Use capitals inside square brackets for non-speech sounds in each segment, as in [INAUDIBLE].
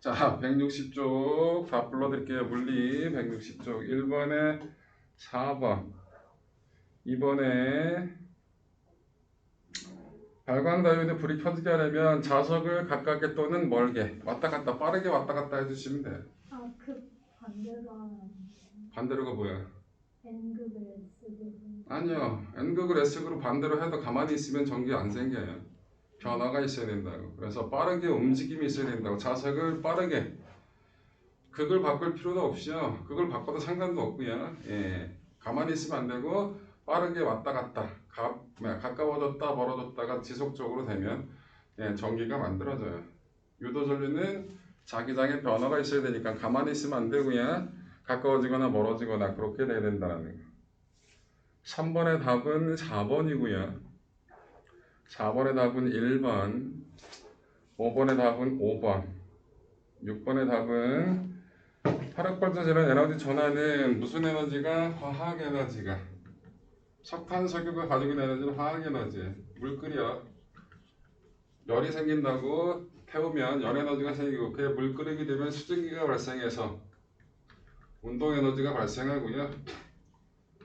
자, 160쪽 다 불러드릴게요. 물리 160쪽 1번에 4번 2번에 발광 다이오드 불이 켜지게 하려면 자석을 가깝게 또는 멀게 왔다 갔다 빠르게 왔다 갔다 해주시면 돼요. 아, 그 하면 반대로가 뭐야? N극을 S극을 아니요. N극을 S극으로 반대로 해도 가만히 있으면 전기 안 생겨요. 변화가 있어야 된다고. 그래서 빠르게 움직임이 있어야 된다고. 자석을 빠르게. 극을 바꿀 필요도 없이요. 극을 바꿔도 상관도 없고요. 예. 가만히 있으면 안 되고 빠르게 왔다 갔다. 가, 가까워졌다 멀어졌다가 지속적으로 되면 예, 전기가 만들어져요. 유도 전류는 자기장의 변화가 있어야 되니까 가만히 있으면 안 되고요. 가까워지거나 멀어지거나 그렇게 돼야 된다는 거. 3번의 답은 4번이고요. 4번의 답은 1번, 5번의 답은 5번, 6번의 답은 화력발전소는 에너지 전환은 무슨 에너지가? 화학 에너지가 석탄, 석유가 가지고 있는 에너지는 화학 에너지 물 끓여 열이 생긴다고 태우면 열 에너지가 생기고 그게 물 끓이게 되면 수증기가 발생해서 운동 에너지가 발생하고요.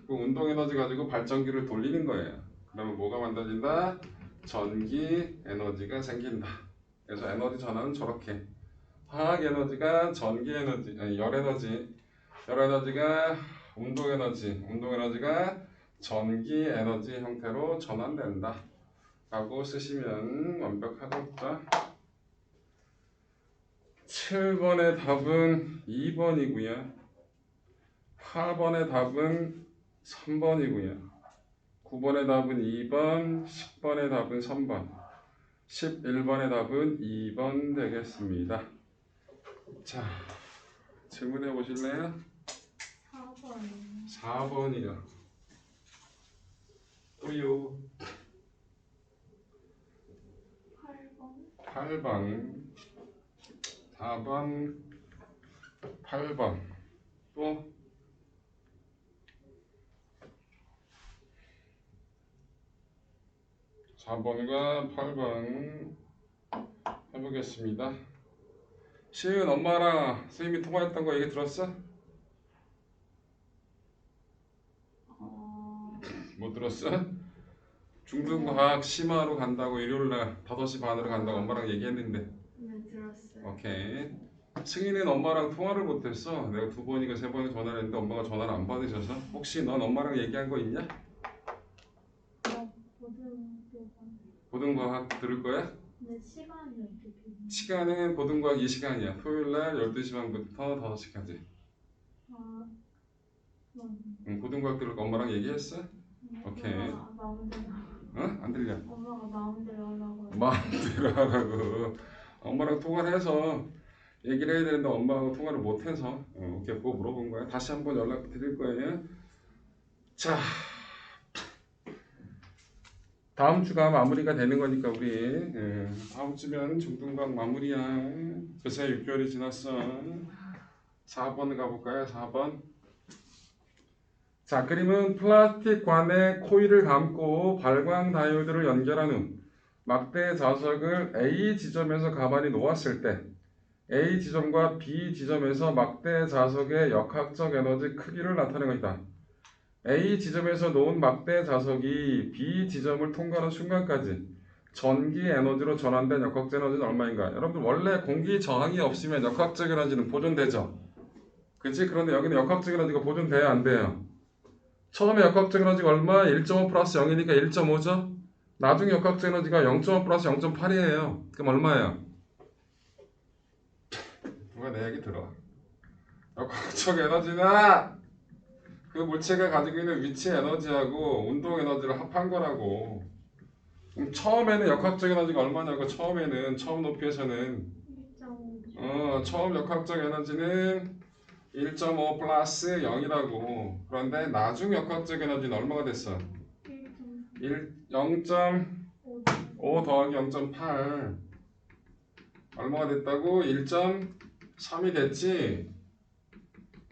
그 운동 에너지 가지고 발전기를 돌리는 거예요. 그러면 뭐가 만들어진다? 전기 에너지가 생긴다. 그래서 에너지 전환은 저렇게 화학 에너지가 전기 에너지, 아니 열 에너지, 열 에너지가 운동 에너지, 운동 에너지가 전기 에너지 형태로 전환된다. 라고 쓰시면 완벽하겠죠. 7번의 답은 2번이고요. 8번의 답은 3번이고요. 9번의 답은 2번, 10번의 답은 3번, 11번의 답은 2번 되겠습니다. 자, 질문해 보실래요? 4번 4번이요. 또요. 8번 8번, 4번, 8번, 또 4번과 8번 해보겠습니다. 시은 엄마랑 선생님이 통화했던 거 얘기 들었어? 어, 못 들었어? 중등과학 심화로 간다고 일요일날 5시 반으로 간다고 엄마랑 얘기했는데 네 들었어요. 오케이 승희는 엄마랑 통화를 못했어 내가 두 번이가 세 번을 전화를 했는데 엄마가 전화를 안 받으셔서 혹시 넌 엄마랑 얘기한 거 있냐? 어, 고등과학 들을 거야? 근데 시간이 어떻게 돼요? 시간은 고등과학 이 시간이야 토요일 날 12시 반부터 5시까지 아, 음, 응, 고등과학 들을 거 엄마랑 얘기했어? 음, 오케이. 엄마가 마음대로 응? 안 들려 엄마가 마음대로 하라고. 마음대로 하라고 엄마랑 통화를 해서 얘기를 해야 되는데 엄마하고 통화를 못 해서 어, 오케이 그거 물어본 거야 다시 한번 연락 드릴 거예요 자 다음 주가 마무리가 되는 거니까 우리 예, 다음 주면 중등반 마무리야. 그새 6개월이 지났어. 4번 가볼까요? 4번? 자 그림은 플라스틱 관에 코일을 감고 발광 다이오드를 연결한 후 막대 자석을 A 지점에서 가만히 놓았을 때 A 지점과 B 지점에서 막대 자석의 역학적 에너지 크기를 나타낸 것이다. A 지점에서 놓은 막대 자석이 B 지점을 통과하는 순간까지 전기 에너지로 전환된 역학적 에너지는 얼마인가? 여러분들 원래 공기 저항이 없으면 역학적 에너지는 보존되죠. 그치? 그런데 여기는 역학적 에너지가 보존돼야 안 돼요. 처음에 역학적 에너지가 얼마? 1.5 플러스 0이니까 1.5죠? 나중에 역학적 에너지가 0.5 플러스 0.8이에요. 그럼 얼마예요? 누가 내 얘기 들어? 역학적 에너지는 그 물체가 가지고 있는 위치 에너지하고 운동 에너지를 합한 거라고. 처음에는 역학적 에너지가 얼마냐고 처음에는 처음 높이에서는 1.5어 처음 역학적 에너지는 1.5 플러스 0이라고. 그런데 나중 역학적 에너지는 얼마가 됐어? 1.5 1 0.5 더하기 0.8 얼마가 됐다고? 1.3이 됐지?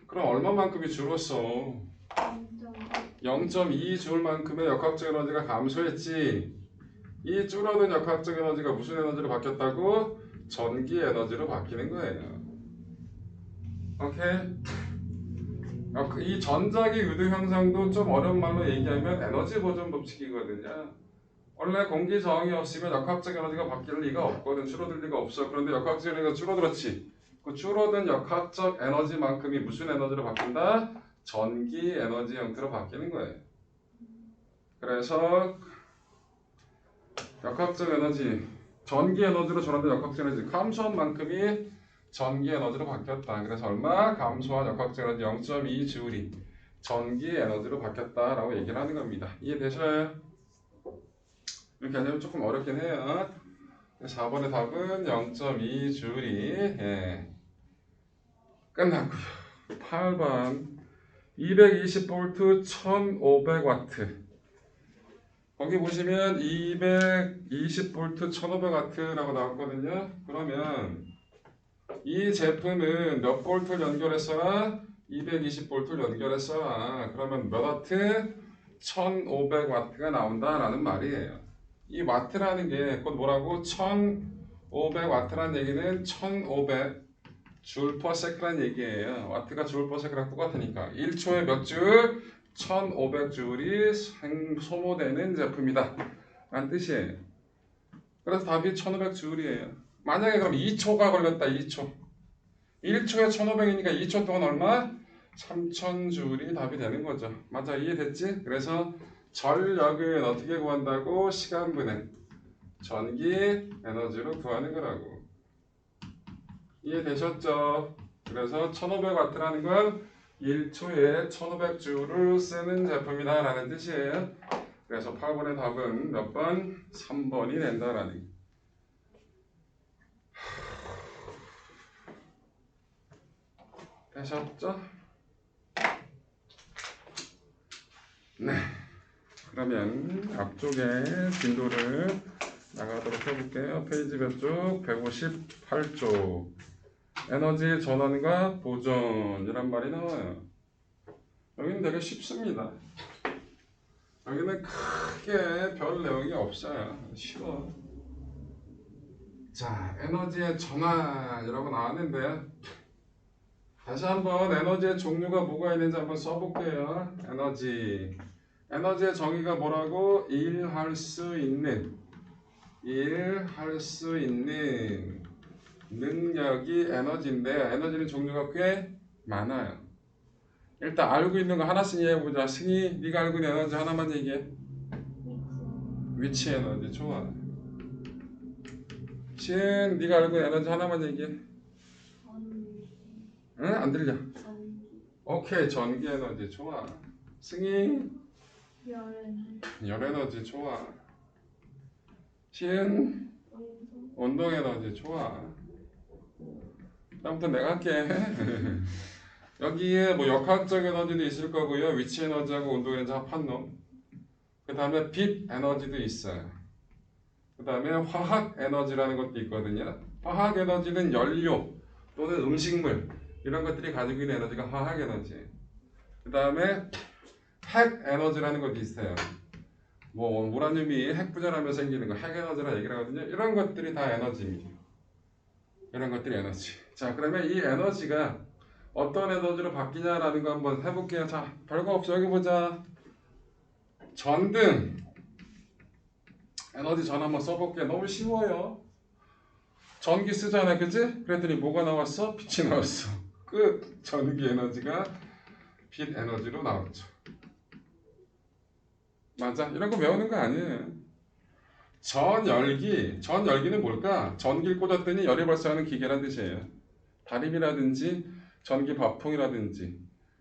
그럼 얼마만큼이 줄었어? 0.2줄만큼의 역학적 에너지가 감소했지? 이 줄어든 역학적 에너지가 무슨 에너지로 바뀌었다고? 전기 에너지로 바뀌는 거예요. 오케이? 아, 그이 전자기 유도 현상도 좀 어려운 말로 얘기하면 에너지 보존 법칙이거든요. 원래 공기 저항이 없으면 역학적 에너지가 바뀔 리가 없거든. 줄어들 리가 없어. 그런데 역학적 에너지가 줄어들었지. 그 줄어든 역학적 에너지만큼이 무슨 에너지로 바뀐다? 전기 에너지 형태로 바뀌는 거예요. 그래서 역학적 에너지, 전기 에너지로 전환된 역학적 에너지 감소한 만큼이 전기 에너지로 바뀌었다. 그래서 얼마? 감소한 역학적 에너지 0.2 주울이 전기 에너지로 바뀌었다라고 얘기를 하는 겁니다. 이해되셔요? 이 개념이 조금 어렵긴 해요. 4번의 답은 0.2 주울이 예. 끝났고요. 8번 220V 1500W 거기 보시면 220V 1500W라고 나왔거든요. 그러면 이 제품은 몇 볼트를 연결했어라? 220볼트를 연결했어라. 그러면 몇 와트? 1500와트가 나온다라는 말이에요. 이 와트라는 게 곧 뭐라고? 1500와트라는 얘기는 1500 줄 second라는 얘기예요. 와트가 줄 second랑 똑같으니까 1초에 몇 줄? 1500줄이 소모되는 제품이다. 라는 뜻이에요. 그래서 답이 1500줄이에요. 만약에 그럼 2초가 걸렸다 2초 1초에 1500이니까 2초 동안 얼마? 3000줄이 답이 되는 거죠 맞아 이해됐지? 그래서 전력은 어떻게 구한다고? 시간분의 전기 에너지로 구하는 거라고 이해되셨죠? 그래서 1500W라는 건 1초에 1500줄을 쓰는 제품이다 라는 뜻이에요 그래서 8번의 답은 몇 번? 3번이 된다라는 거 되셨죠? 네. 그러면 앞쪽에 진도를 나가도록 해볼게요. 페이지 몇 쪽? 158쪽. 에너지 전환과 보존이란 말이 나와요. 여기는 되게 쉽습니다. 여기는 크게 별 내용이 없어요. 쉬워. 자, 에너지의 전환이라고 나왔는데 다시 한번 에너지의 종류가 뭐가 있는지 한번 써볼게요. 에너지. 에너지의 정의가 뭐라고? 일할 수 있는. 일할 수 있는 능력이 에너지인데 에너지는 종류가 꽤 많아요. 일단 알고 있는 거 하나씩 얘기해보자. 승희, 네가 알고 있는 에너지 하나만 얘기해. 위치 에너지 좋아. 시은, 네가 알고 있는 에너지 하나만 얘기해. 응? 안 들려. 오케이 전기 에너지 좋아 승희 열 에너지 좋아 시은 운동 에너지 좋아 다음부터 내가 할게 [LAUGHS] 여기에 뭐 역학적 에너지도 있을 거고요 위치 에너지하고 운동 에너지 합한 놈 그 다음에 빛 에너지도 있어요 그 다음에 화학 에너지라는 것도 있거든요 화학 에너지는 연료 또는 음식물 이런 것들이 가지고 있는 에너지가 화학 에너지. 그 다음에 핵 에너지라는 것도 있어요. 뭐 우라늄이 핵 분열하면 생기는 거 핵 에너지라 얘기를 하거든요. 이런 것들이 다 에너지입니다. 이런 것들이 에너지. 자 그러면 이 에너지가 어떤 에너지로 바뀌냐라는 거 한번 해볼게요. 자 별거 없어 여기 보자. 전등 에너지 전 한번 써볼게요. 너무 쉬워요. 전기 쓰잖아, 그지? 그랬더니 뭐가 나왔어? 빛이 나왔어. 끝. 전기 에너지가 빛 에너지로 나왔죠. 맞아. 이런 거 외우는 거 아니에요. 전열기. 전열기는 뭘까? 전기를 꽂았더니 열이 발생하는 기계란 뜻이에요. 다림이라든지 전기 밥통이라든지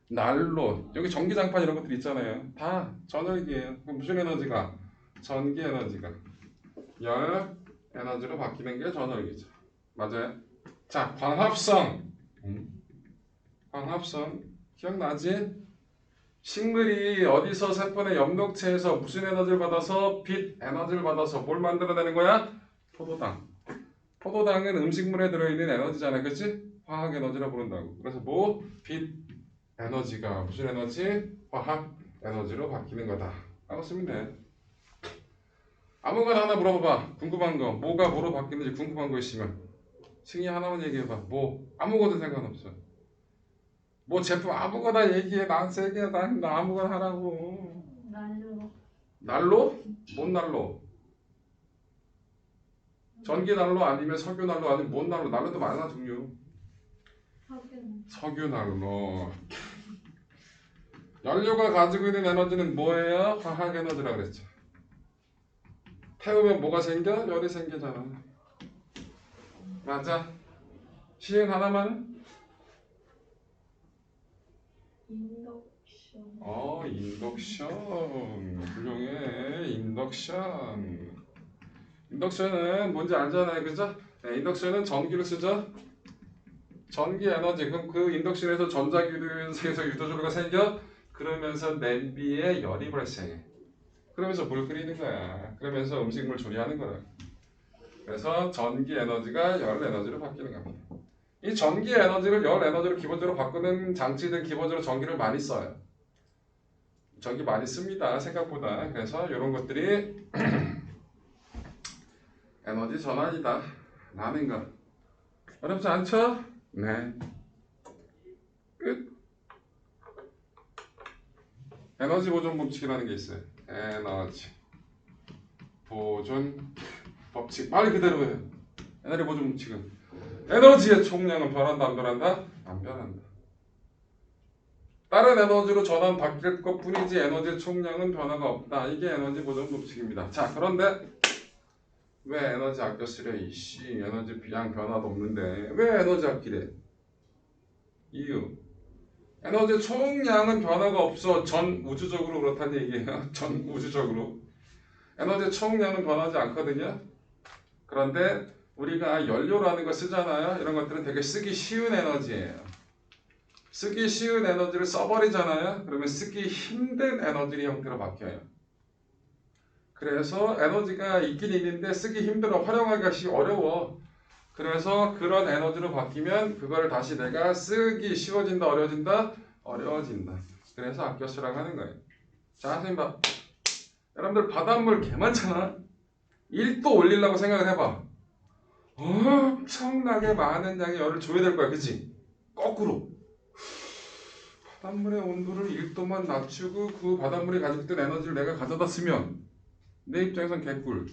난로 여기 전기장판 이런 것들 있잖아요. 다 전열기예요. 그럼 무슨 에너지가? 전기 에너지가 열 에너지로 바뀌는 게 전원이죠. 맞아요. 자, 광합성. 음. 광합성. 기억나지? 식물이 어디서 세포의 엽록체에서 무슨 에너지를 받아서 빛 에너지를 받아서 뭘 만들어내는 거야? 포도당. 포도당은 음식물에 들어있는 에너지잖아, 그치? 화학 에너지라 부른다고. 그래서 뭐? 빛 에너지가 무슨 에너지? 화학 에너지로 바뀌는 거다. 라고 쓰면 돼. 아무거나 하나 물어봐봐. 궁금한 거. 뭐가 뭐로 바뀌는지 궁금한 거 있으면. 승희 하나만 얘기해봐. 뭐 아무거든 상관없어. 뭐 제품 아무거나 얘기해. 난 세게 난, 나 아무거나 하라고. 난로. 난로? 뭔 난로? 전기 난로 아니면 석유 난로 아니면 뭔 난로? 난로도 많아 종류. 석유 난로. 연료가 가지고 있는 에너지는 뭐예요? 화학 에너지라 그랬죠. 태우면 뭐가 생겨? 열이 생기잖아. 맞아. 시행 하나만. 인덕션. 어, 인덕션. 훌륭해. 인덕션. 인덕션은 뭔지 알잖아요. 그죠? 네, 인덕션은 전기를 쓰죠. 전기 에너지. 그럼 그 인덕션에서 전자기류에서 유도조류가 생겨. 그러면서 냄비에 열이 발생해. 그러면서 물 끓이는 거야. 그러면서 음식물 조리하는 거라. 그래서 전기 에너지가 열 에너지로 바뀌는 겁니다. 이 전기 에너지를 열 에너지로 기본적으로 바꾸는 장치들 기본적으로 전기를 많이 써요. 전기 많이 씁니다. 생각보다. 그래서 이런 것들이 [CLEARS THROAT] 에너지 전환이다. 라는 거. 어렵지 않죠? 네. 끝. 에너지 보존 법칙이라는 게 있어요. 에너지 보존 법칙. 말 그대로 해요. 에너지 보존 법칙은 에너지의 총량은 변한다 안 변한다? 안 변한다. 다른 에너지로 전환 바뀔 것 뿐이지 에너지의 총량은 변화가 없다. 이게 에너지 보존 법칙입니다. 자 그런데 왜 에너지 아껴 쓰려 이씨 에너지 비양 변화도 없는데 왜 에너지 아끼래? 이유 에너지 총량은 변화가 없어 전 우주적으로 그렇다는 얘기예요. [LAUGHS] 전 우주적으로 에너지 총량은 변하지 않거든요. 그런데 우리가 연료라는 거 쓰잖아요. 이런 것들은 되게 쓰기 쉬운 에너지예요. 쓰기 쉬운 에너지를 써버리잖아요. 그러면 쓰기 힘든 에너지 형태로 바뀌어요. 그래서 에너지가 있긴 있는데 쓰기 힘들어 활용하기가 쉬 어려워. 그래서 그런 에너지로 바뀌면 그걸 다시 내가 쓰기 쉬워진다 어려워진다 어려워진다. 그래서 아껴 쓰라고 하는 거예요. 자 선생님 봐. 여러분들 바닷물 개 많잖아. 1도 올리려고 생각을 해봐. 엄청나게 많은 양의 열을 줘야 될 거야, 그치? 거꾸로. 바닷물의 온도를 1도만 낮추고 그 바닷물이 가지고 있던 에너지를 내가 가져다 쓰면 내 입장에선 개꿀.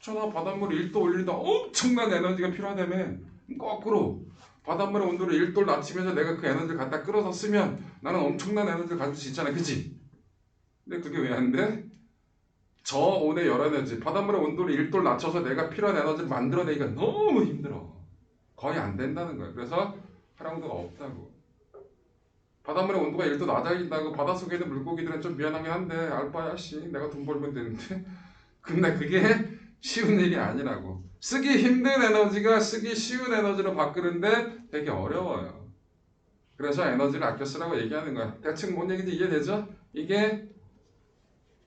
그렇잖아, 바닷물 1도 올리다 엄청난 에너지가 필요하다면 거꾸로 바닷물의 온도를 1도를 낮추면서 내가 그 에너지를 갖다 끌어서 쓰면 나는 엄청난 에너지를 가질 수 있잖아, 그치? 근데 그게 왜 안 돼? 저온의 열 에너지, 바닷물의 온도를 1도를 낮춰서 내가 필요한 에너지를 만들어내기가 너무 힘들어. 거의 안 된다는 거야. 그래서 활용도가 없다고. 바닷물의 온도가 1도 낮아진다고 바닷속에 있는 물고기들은 좀 미안하긴 한데 알바야 씨 내가 돈 벌면 되는데 [LAUGHS] 근데 그게 쉬운 일이 아니라고 쓰기 힘든 에너지가 쓰기 쉬운 에너지로 바꾸는데 되게 어려워요 그래서 에너지를 아껴 쓰라고 얘기하는 거야 대충 뭔 얘기인지 이해되죠? 이게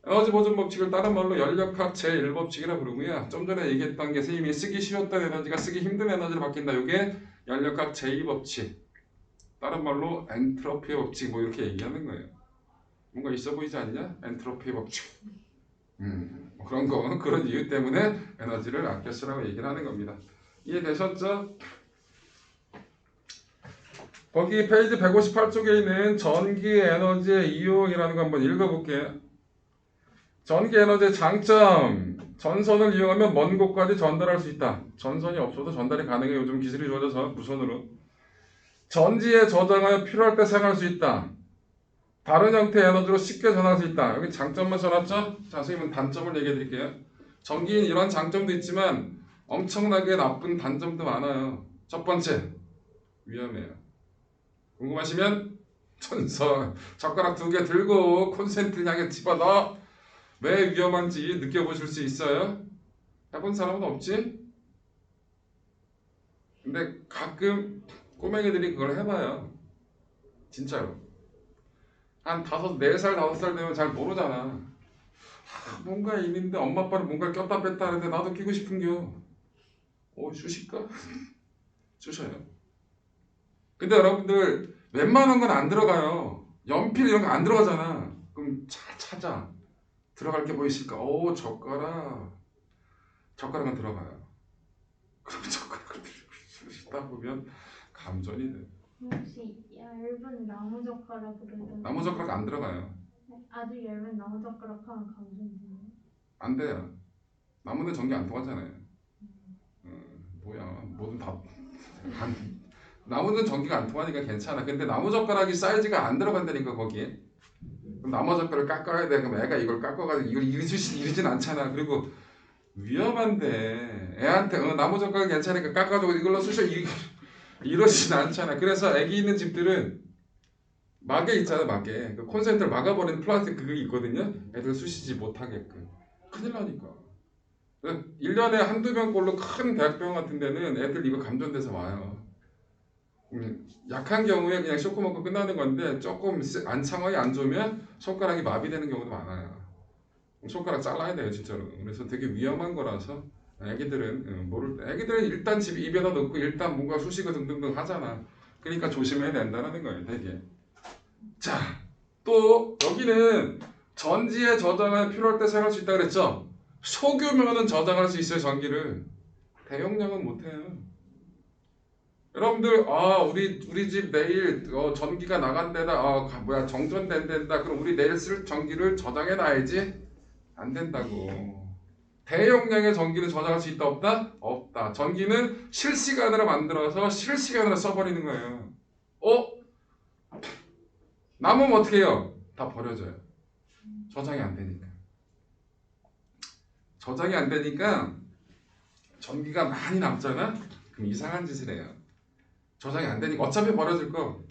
에너지 보존 법칙을 다른 말로 연력학 제1법칙이라 부르고요. 좀 전에 얘기했던 게 선생님이 쓰기 쉬웠던 에너지가 쓰기 힘든 에너지로 바뀐다. 이게 연력학 제2법칙. 다른 말로 엔트로피 법칙 뭐 이렇게 얘기하는 거예요. 뭔가 있어 보이지 않냐? 엔트로피 법칙. 음, 뭐 그런 거 [LAUGHS] 그런 이유 때문에 에너지를 아껴 쓰라고 얘기를 하는 겁니다. 이해되셨죠? 거기 페이지 158쪽에 있는 전기 에너지의 이용이라는 거 한번 읽어볼게요. 전기 에너지의 장점. 전선을 이용하면 먼 곳까지 전달할 수 있다. 전선이 없어도 전달이 가능해. 요즘 기술이 좋아져서 무선으로. 전지에 저장하여 필요할 때 사용할 수 있다. 다른 형태의 에너지로 쉽게 전할 수 있다. 여기 장점만 써놨죠? 자, 선생님은 단점을 얘기해 드릴게요. 전기는 이런 장점도 있지만 엄청나게 나쁜 단점도 많아요. 첫 번째, 위험해요. 궁금하시면 전선 젓가락 두 개 들고 콘센트를 향해 집어넣어 왜 위험한지 느껴보실 수 있어요? 해본 사람은 없지? 근데 가끔 꼬맹이들이 그걸 해봐요. 진짜로. 한 다섯, 네 살, 다섯 살 되면 잘 모르잖아. 아, 뭔가 있는데 엄마 아빠는 뭔가를 꼈다 뺐다 하는데 나도 끼고 싶은겨. 어, 주실까? [LAUGHS] 주셔요. 근데 여러분들 웬만한 건 안 들어가요. 연필 이런 거 안 들어가잖아. 그럼 잘 찾아. 들어갈 게 뭐 있을까? 오 젓가락 젓가락은 들어가요. [LAUGHS] 그럼 젓가락을 들고 씻다 보면 감전이 돼. 혹시 얇은 나무 젓가락으로 해도 나무 젓가락 안 들어가요. 아주 얇은 나무 젓가락 하면 감전되나요? 안 돼요. 나무는 전기 안 통하잖아요. 어, 뭐야, 뭐든 다. 안, 나무는 전기가 안 통하니까 괜찮아. 근데 나무 젓가락이 사이즈가 안 들어간다니까 거기에. 그럼 나무 젓가락을 깎아야 돼. 그럼 애가 이걸 깎아가지고 이걸 이르지, 이르진 않잖아. 그리고 위험한데 애한테 어, 나무 젓가락 괜찮으니까 깎아주고 이걸로 쑤셔 이, 이러진 않잖아. 그래서 애기 있는 집들은 막에 있잖아 막에 그 콘센트를 막아버리는 플라스틱 그게 있거든요. 애들 쑤시지 못하게끔. 큰일 나니까. 1년에 한두 명꼴로 큰 대학병원 같은 데는 애들 이거 감전돼서 와요. 음, 약한 경우에 그냥 쇼크 먹고 끝나는 건데 조금 세- 안 상황이 안 좋으면 손가락이 마비되는 경우도 많아요. 손가락 잘라야 돼요 진짜로. 그래서 되게 위험한 거라서 애기들은 어, 모를 때 애기들은 일단 집 입에다 넣고 일단 뭔가 쑤시고 등등등 하잖아. 그러니까 조심해야 된다는 거예요 되게. 자, 또 여기는 전지에 저장을 필요할 때 사용할 수 있다 그랬죠? 소규모는 저장할 수 있어요 전기를 대용량은 못 해요. 여러분들 아 우리 우리 집 내일 어, 전기가 나간대다 아 가- 뭐야 정전된댄다 그럼 우리 내일 쓸 전기를 저장해 놔야지 안 된다고 대용량의 전기를 저장할 수 있다 없다? 없다. 전기는 실시간으로 만들어서 실시간으로 써버리는 거예요. 어? 남으면 어떻게 해요? 다 버려져요. 저장이 안 되니까. 저장이 안 되니까 전기가 많이 남잖아? 그럼 이상한 짓을 해요. 저장이 안 되니까 어차피 버려질 거.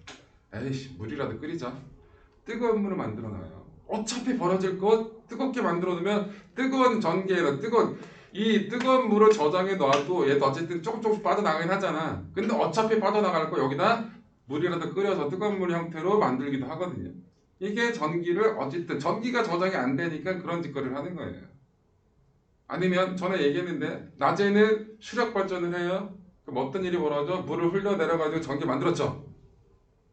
에이씨 물이라도 끓이자. 뜨거운 물을 만들어 놔요 어차피 버려질 거 뜨겁게 만들어 놓으면 뜨거운 전기에다 뜨거운 이 뜨거운 물을 저장해 놔도 얘도 어쨌든 조금 조금씩 빠져나가긴 하잖아 근데 어차피 빠져나갈 거 여기다 물이라도 끓여서 뜨거운 물 형태로 만들기도 하거든요 이게 전기를 어쨌든 전기가 저장이 안 되니까 그런 짓거리를 하는 거예요 아니면 전에 얘기했는데 낮에는 수력 발전을 해요 그럼 어떤 일이 벌어져? 물을 흘려 내려가지고 전기 만들었죠.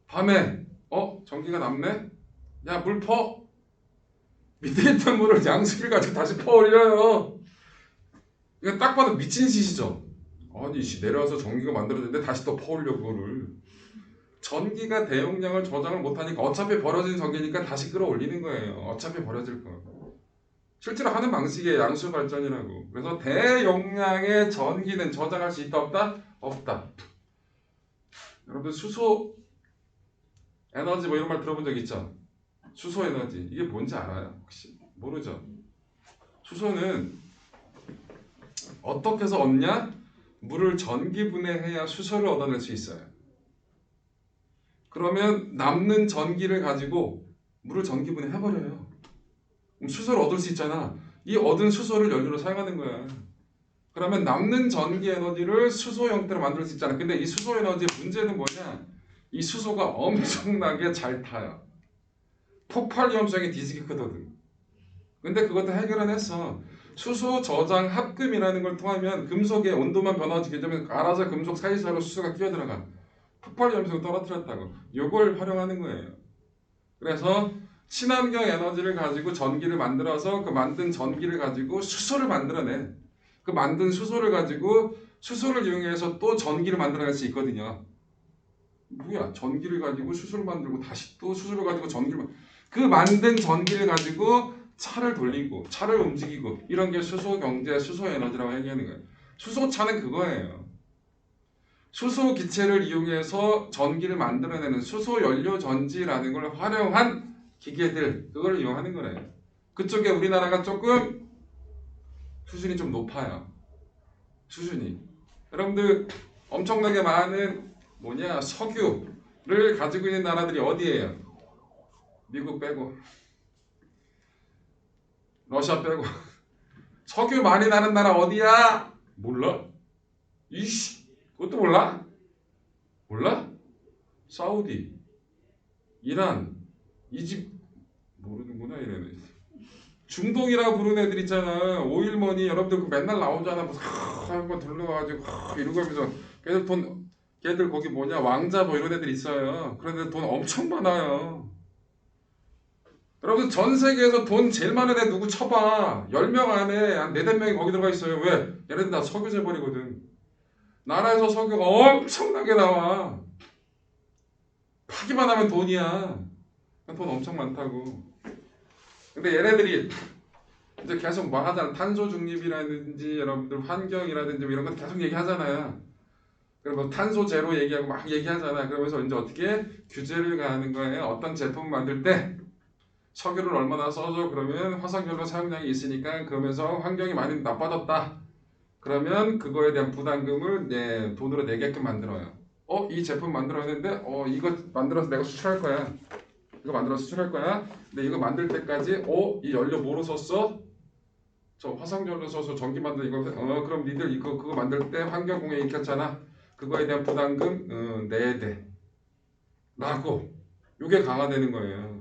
밤에 어 전기가 남네. 야 물 퍼. 밑에 있던 물을 양수기를 가지고 다시 퍼 올려요. 이거 딱 봐도 미친 짓이죠. 아니 씨 내려와서 전기가 만들어졌는데 다시 또 퍼 올려 그거를. 전기가 대용량을 저장을 못하니까 어차피 벌어진 전기니까 다시 끌어올리는 거예요. 어차피 버려질 거. 실제로 하는 방식이 양수 발전이라고. 그래서 대용량의 전기는 저장할 수 있다 없다? 없다. 여러분 수소 에너지 뭐 이런 말 들어본 적 있죠? 수소 에너지 이게 뭔지 알아요? 혹시 모르죠? 수소는 어떻게 해서 얻냐? 물을 전기 분해해야 수소를 얻어낼 수 있어요. 그러면 남는 전기를 가지고 물을 전기 분해해버려요. 그럼 수소를 얻을 수 있잖아. 이 얻은 수소를 연료로 사용하는 거야. 그러면 남는 전기 에너지를 수소 형태로 만들 수 있잖아. 근데 이 수소 에너지 문제는 뭐냐? 이 수소가 엄청나게 잘 타요. 폭발 위험성이 뒤지게 크거든. 근데 그것도 해결은 했어. 수소 저장 합금이라는 걸 통하면 금속의 온도만 변화지게 되면 알아서 금속 사이사이로 수소가 끼어들어가. 폭발 위험성을 떨어뜨렸다고. 요걸 활용하는 거예요. 그래서 친환경 에너지를 가지고 전기를 만들어서 그 만든 전기를 가지고 수소를 만들어내. 그 만든 수소를 가지고 수소를 이용해서 또 전기를 만들어낼 수 있거든요. 뭐야? 전기를 가지고 수소를 만들고 다시 또 수소를 가지고 전기를 만... 그 만든 전기를 가지고 차를 돌리고 차를 움직이고 이런 게 수소 경제, 수소 에너지라고 얘기하는 거예요. 수소차는 그거예요. 수소 기체를 이용해서 전기를 만들어내는 수소 연료 전지라는 걸 활용한 기계들 그걸 이용하는 거래요. 그쪽에 우리나라가 조금 수준이 좀 높아요. 수준이. 여러분들 엄청나게 많은 뭐냐 석유를 가지고 있는 나라들이 어디예요? 미국 빼고 러시아 빼고 [LAUGHS] 석유 많이 나는 나라 어디야? 몰라? 이씨 그것도 몰라? 몰라? 사우디, 이란, 이집 모르는구나 이래네. 중동이라고 부르는 애들 있잖아. 오일머니 여러분들 그 맨날 나오잖아. 무슨 하고 둘러가지고 하, 이러고 하면서 걔들 돈 걔들 거기 뭐냐 왕자 뭐 이런 애들 있어요. 그런 애들 돈 엄청 많아요. 여러분 전 세계에서 돈 제일 많은 애 누구 쳐봐. 10명 안에 한 4, 5명이 거기 들어가 있어요. 왜? 얘네들 다 석유 재벌이거든. 나라에서 석유가 엄청나게 나와. 파기만 하면 돈이야. 돈 엄청 많다고. 근데 얘네들이 이제 계속 뭐 하잖아. 탄소 중립이라든지 여러분들 환경이라든지 뭐 이런 거 계속 얘기하잖아요. 그리고 뭐 탄소 제로 얘기하고 막 얘기하잖아. 그러면서 이제 어떻게 규제를 가하는 거예요. 어떤 제품 만들 때 석유를 얼마나 써줘 그러면 화석연료 사용량이 있으니까 그러면서 환경이 많이 나빠졌다. 그러면 그거에 대한 부담금을 내 돈으로 내게끔 만들어요. 어, 이 제품 만들었는데 어, 이거 만들어서 내가 수출할 거야. 이거 만들어서 수출할 거야. 근데 이거 만들 때까지 어, 이 연료 뭐로 썼어? 저 화석연료 써서 전기 만들 이거 어, 그럼 니들 이거 그거 만들 때 환경 공해 일으켰잖아. 그거에 대한 부담금 어, 내야 돼. 라고 요게 강화되는 거예요.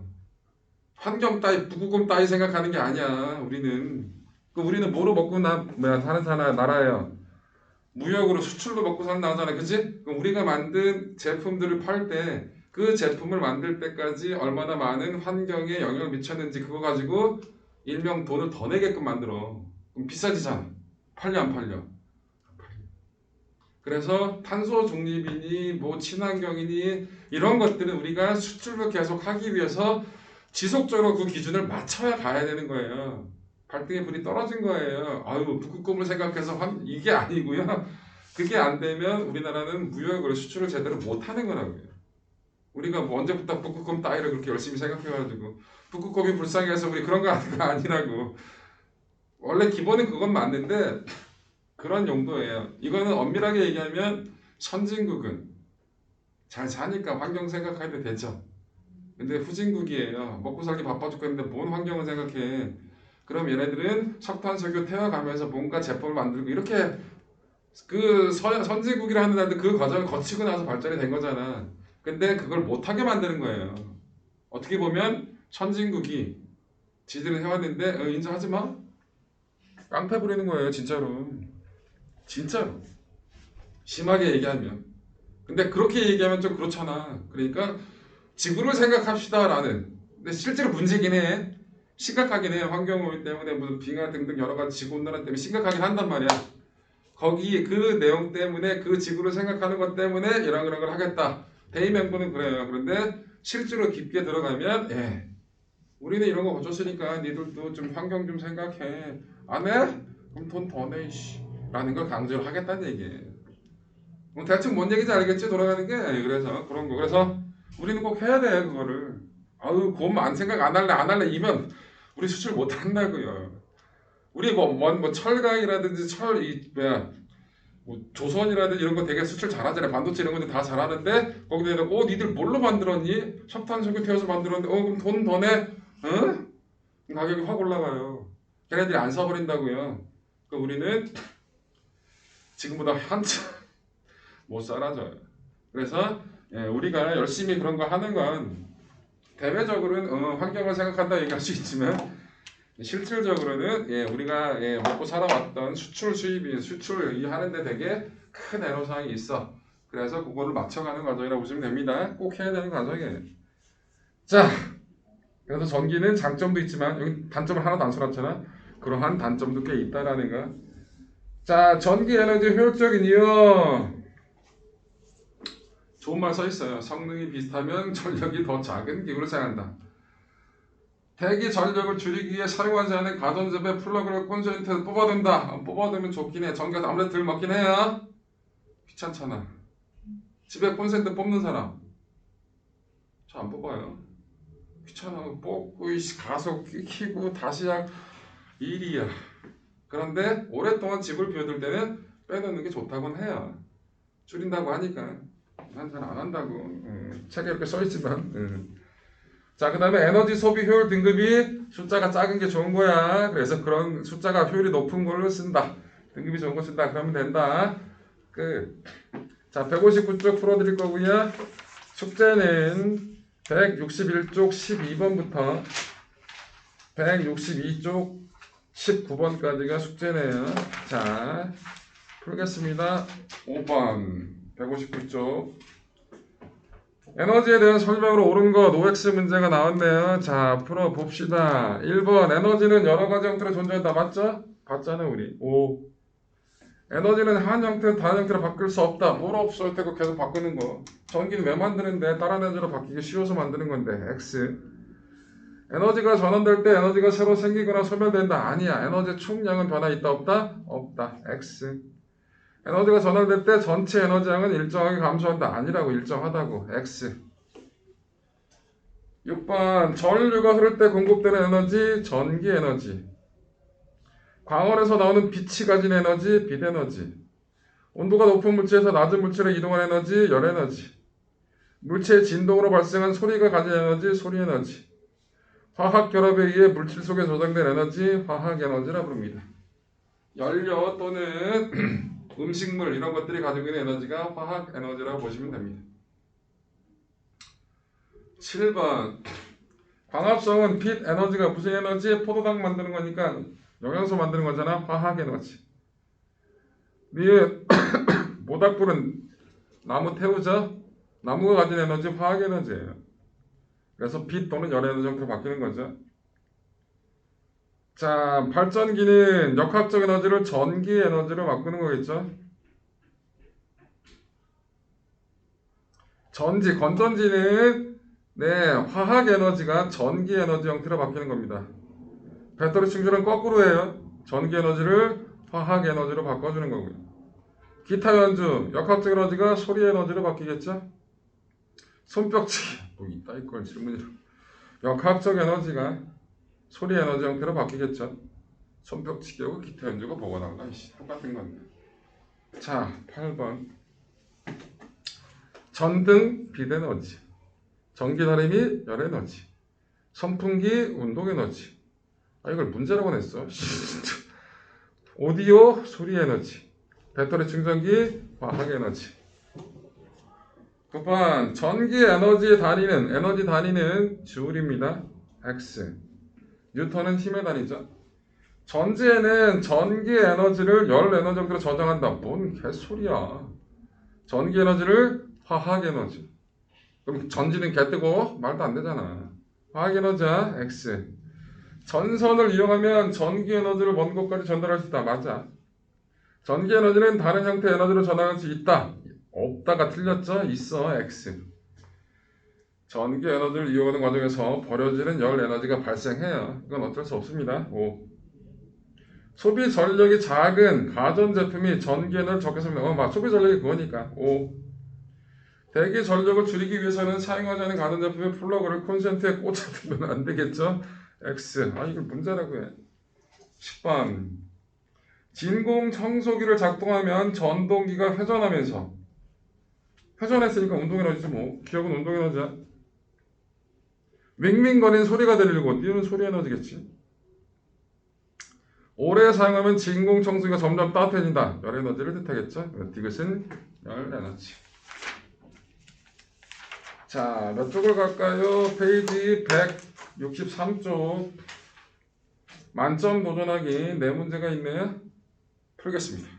환경 따위 부구금 따위 생각하는 게 아니야. 우리는 그 우리는 뭐로 먹고 나 뭐야 사는 사나 나라예요. 무역으로 수출로 먹고 사는 나라잖아? 그럼 우리가 만든 제품들을 팔 때 그 제품을 만들 때까지 얼마나 많은 환경에 영향을 미쳤는지 그거 가지고 일명 돈을 더 내게끔 만들어. 그럼 비싸지잖아. 팔려 안 팔려? 그래서 탄소 중립이니 뭐 친환경이니 이런 것들은 우리가 수출을 계속 하기 위해서 지속적으로 그 기준을 맞춰야 가야 되는 거예요. 발등에 불이 떨어진 거예요. 아유 북극곰을 생각해서 환- 이게 아니고요. 그게 안 되면 우리나라는 무역으로 수출을 제대로 못 하는 거라고요. 우리가 뭐 언제부터 북극곰 따위를 그렇게 열심히 생각해가지고 북극곰이 불쌍해서 우리 그런 거 아니라고. 원래 기본은 그건 맞는데 그런 용도예요. 이거는 엄밀하게 얘기하면 선진국은 잘 사니까 환경 생각해도 되죠. 근데 후진국이에요. 먹고 살기 바빠 죽겠는데 뭔 환경을 생각해. 그럼 얘네들은 석탄, 석유 태워가면서 뭔가 제품을 만들고 이렇게 그 서, 선진국이라 하는 나라들 그 과정을 거치고 나서 발전이 된 거잖아. 근데 그걸 못하게 만드는 거예요. 어떻게 보면 선진국이 지들은 해왔는데 어, 인정하지 마? 깡패 부리는 거예요 진짜로. 진짜로. 심하게 얘기하면. 근데 그렇게 얘기하면 좀 그렇잖아. 그러니까 지구를 생각합시다라는. 근데 실제로 문제긴 해. 심각하긴 해. 환경오염 때문에 무슨 빙하 등등 여러 가지 지구 온난화 때문에 심각하긴 한단 말이야. 거기 그 내용 때문에 그 지구를 생각하는 것 때문에 이런 이런 걸 하겠다. 대의명분은 그래요. 그런데 실제로 깊게 들어가면 예. 우리는 이런 거 어쩌으니까 니들도 좀 환경 좀 생각해. 안 해? 그럼 돈 더 내. 씨. 라는 걸 강조를 하겠다는 얘기예요. 뭐 대충 뭔 얘기인지 알겠지? 돌아가는 게 그래서 그런 거. 그래서 우리는 꼭 해야 돼 그거를. 아유 곰안 생각 안 할래 안 할래 이면 우리 수출 못 한다고요. 우리 뭐, 뭐, 뭐 철강이라든지 철 이 뭐야 뭐 조선이라든지 이런 거 되게 수출 잘하잖아요. 반도체 이런 것들 다 잘하는데 거기다 어 니들 뭘로 만들었니? 석탄 석유 태워서 만들었는데 어 그럼 돈 더 내? 어? 가격이 확 올라가요. 걔네들이 안 사버린다고요. 그 우리는 지금보다 한참 [LAUGHS] 못 살아져요. 그래서 예, 우리가 열심히 그런 거 하는 건 대외적으로는 어, 환경을 생각한다 얘기할 수 있지만 실질적으로는 예, 우리가 예, 먹고 살아왔던 수출 수입이 수출 이 하는데 되게 큰 애로사항이 있어. 그래서 그거를 맞춰가는 과정이라고 보시면 됩니다. 꼭 해야 되는 과정이에요. 자, 그래서 전기는 장점도 있지만 여기 단점을 하나도 안 써놨잖아. 그러한 단점도 꽤 있다라는 거. 자, 전기 에너지 효율적인 이유. 좋은 말 써 있어요. 성능이 비슷하면 [LAUGHS] 전력이 더 작은 기구를 사용한다. 대기 전력을 줄이기 위해 사용하지 않은 가전제품의 플러그를 콘센트에서 뽑아둔다. 아, 뽑아두면 좋긴 해. 전기가 아무래도 덜 먹긴 해요. 귀찮잖아. 집에 콘센트 뽑는 사람. 저 안 뽑아요. 귀찮아. 뽑고 가서 끼- 키고 다시 하 일이야. 그런데 오랫동안 집을 비워둘 때는 빼놓는 게 좋다고는 해요. 줄인다고 하니까. 난잘안 한다고. 음, 책에 이렇게 써있지만. 음. 자, 그 다음에 에너지 소비 효율 등급이 숫자가 작은 게 좋은 거야. 그래서 그런 숫자가 효율이 높은 걸로 쓴다. 등급이 좋은 거 쓴다. 그러면 된다. 끝. 자, 159쪽 풀어드릴 거고요. 숙제는 161쪽 12번부터 162쪽 19번까지가 숙제네요. 자, 풀겠습니다. 5번 159쪽 에너지에 대한 설명으로 옳은 것 OX 문제가 나왔네요. 자, 풀어 봅시다. 1번 에너지는 여러 가지 형태로 존재한다. 맞죠? 봤잖아 우리. 5. 에너지는 한 형태 다른 형태로 바뀔 수 없다. 뭘 없을 때고 계속 바꾸는 거. 전기는 왜 만드는데 다른 에너지로 바뀌기 쉬워서 만드는 건데 X. 에너지가 전환될 때 에너지가 새로 생기거나 소멸된다. 아니야. 에너지 총량은 변화 있다 없다? 없다. X. 에너지가 전환될 때 전체 에너지량은 일정하게 감소한다. 아니라고 일정하다고. X. 6번 전류가 흐를 때 공급되는 에너지 전기 에너지. 광원에서 나오는 빛이 가진 에너지 빛 에너지. 온도가 높은 물체에서 낮은 물체로 이동한 에너지 열 에너지. 물체의 진동으로 발생한 소리가 가진 에너지 소리 에너지. 화학 결합에 의해 물질 속에 저장된 에너지 화학 에너지라 부릅니다. 연료 또는 [CLEARS THROAT] 음식물 이런 것들이 가지고 있는 에너지가 화학 에너지라고 보시면 됩니다. 7번 광합성은 빛 에너지가 무슨 에너지? 포도당 만드는 거니까 영양소 만드는 거잖아. 화학 에너지. 니은 [COUGHS] 모닥불은 나무 태우죠? 나무가 가진 에너지 화학 에너지예요. 그래서 빛 또는 열 에너지 형태로 바뀌는 거죠. 자, 발전기는 역학적 에너지를 전기 에너지로 바꾸는 거겠죠. 전지, 건전지는 네, 화학 에너지가 전기 에너지 형태로 바뀌는 겁니다. 배터리 충전은 거꾸로 해요. 전기 에너지를 화학 에너지로 바꿔주는 거고요. 기타 연주, 역학적 에너지가 소리 에너지로 바뀌겠죠? 손뼉치기, 뭐 이따 이걸 질문이로. 역학적 에너지가 소리 에너지 형태로 바뀌겠죠? 손뼉치기 하고 기타 연주가 뭐가 달라? 이씨, 똑같은 건데. 자, 8번. 전등, 빛 에너지. 전기다리 및 열 에너지. 선풍기, 운동 에너지. 아, 이걸 문제라고 냈어. [LAUGHS] 오디오, 소리 에너지. 배터리 충전기, 화학 에너지. 9번, 전기 에너지 단위는, 에너지 단위는 줄입니다. X. 뉴턴은 힘의 단위죠. 전지에는 전기 에너지를 열 에너지 정도로 저장한다. 뭔 개소리야. 전기 에너지를 화학 에너지. 그럼 전지는 개 뜨고 말도 안 되잖아. 화학 에너지야 X. 전선을 이용하면 전기 에너지를 먼 곳까지 전달할 수 있다. 맞아. 전기 에너지는 다른 형태의 에너지로 전환할 수 있다. 없다가 틀렸죠? 있어. X. 전기 에너지를 이용하는 과정에서 버려지는 열 에너지가 발생해요. 이건 어쩔 수 없습니다. 5. 소비 전력이 작은 가전 제품이 전기 에너지를 적게 쓰면 어, 맞. 소비 전력이 그거니까. 5. 대기 전력을 줄이기 위해서는 사용하지 않은 가전 제품의 플러그를 콘센트에 꽂아두면 안 되겠죠? X. 아, 이거 문제라고 해. 10번. 진공 청소기를 작동하면 전동기가 회전하면서 회전했으니까 운동에너지지 뭐. 기억은 운동에너지야. 윙윙거리는 소리가 들리고 니는 소리 에너지겠지. 오래 사용하면 진공 청소기가 점점 따뜻해진다. 열 에너지를 뜻하겠죠. 디귿은 열 에너지. 자, 몇 쪽을 갈까요? 페이지 163쪽. 만점 도전하기 네 문제가 있네요. 풀겠습니다.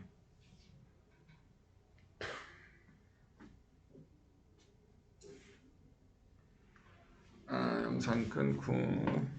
아, 영상 끊고.